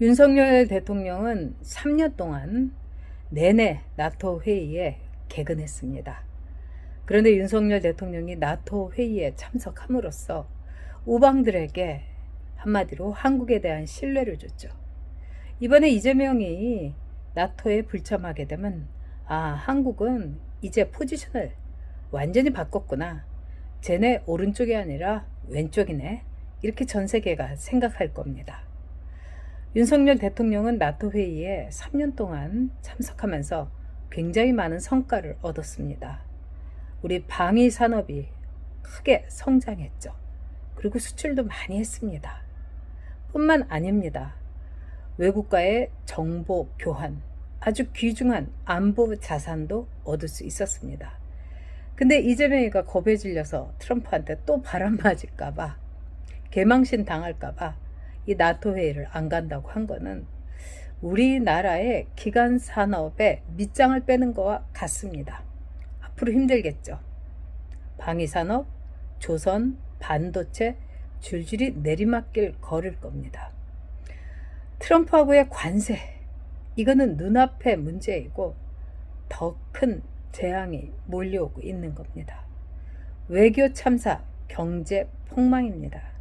윤석열 대통령은 3년 동안 내내 나토 회의에 개근했습니다. 그런데 윤석열 대통령이 나토 회의에 참석함으로써 우방들에게 한마디로 한국에 대한 신뢰를 줬죠. 이번에 이재명이 나토에 불참하게 되면 아, 한국은 이제 포지션을 완전히 바꿨구나. 쟤네 오른쪽이 아니라 왼쪽이네. 이렇게 전 세계가 생각할 겁니다. 윤석열 대통령은 나토 회의에 3년 동안 참석하면서 굉장히 많은 성과를 얻었습니다. 우리 방위 산업이 크게 성장했죠. 그리고 수출도 많이 했습니다. 뿐만 아닙니다. 외국과의 정보 교환, 아주 귀중한 안보 자산도 얻을 수 있었습니다. 근데 이재명이가 겁에 질려서 트럼프한테 또 바람 맞을까봐, 개망신 당할까봐 이 나토 회의를 안 간다고 한 거는 우리나라의 기간 산업에 밑장을 빼는 거와 같습니다. 앞으로 힘들겠죠. 방위 산업, 조선, 반도체 줄줄이 내리막길 걸을 겁니다. 트럼프하고의 관세, 이거는 눈앞의 문제이고 더 큰 재앙이 몰려오고 있는 겁니다. 외교 참사, 경제 폭망입니다.